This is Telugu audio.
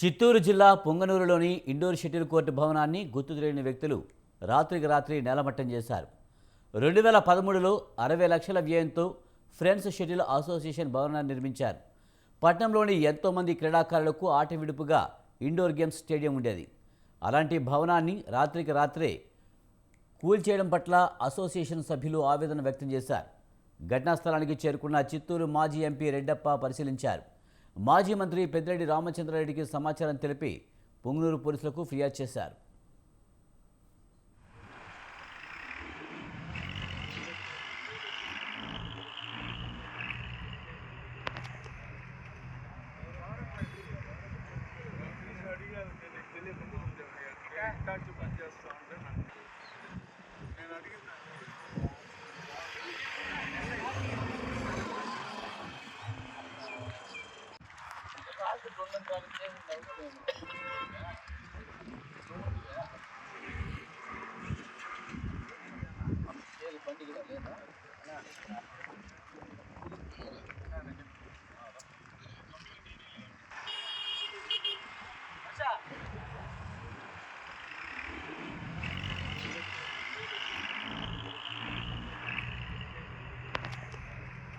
చిత్తూరు జిల్లా పొంగనూరులోని ఇండోర్ షటిల్ కోర్టు భవనాన్ని గుర్తు తెలియని వ్యక్తులు రాత్రికి రాత్రి నేలమట్టం చేశారు. రెండు వేల పదమూడులో అరవై లక్షల వ్యయంతో ఫ్రెండ్స్ షటిల్ అసోసియేషన్ భవనాన్ని నిర్మించారు. పట్టణంలోని ఎంతోమంది క్రీడాకారులకు ఆట విడుపుగా ఇండోర్ గేమ్స్ స్టేడియం ఉండేది. అలాంటి భవనాన్ని రాత్రికి రాత్రే కూల్చేయడం పట్ల అసోసియేషన్ సభ్యులు ఆవేదన వ్యక్తం చేశారు. ఘటనా స్థలానికి చేరుకున్న చిత్తూరు మాజీ ఎంపీ రెడ్డప్ప పరిశీలించారు. మాజీ మంత్రి పెద్దిరెడ్డి రామచంద్రారెడ్డికి సమాచారం తెలిపి పొంగునూరు పోలీసులకు ఫిర్యాదు చేశారు Thank you. பண்டிகை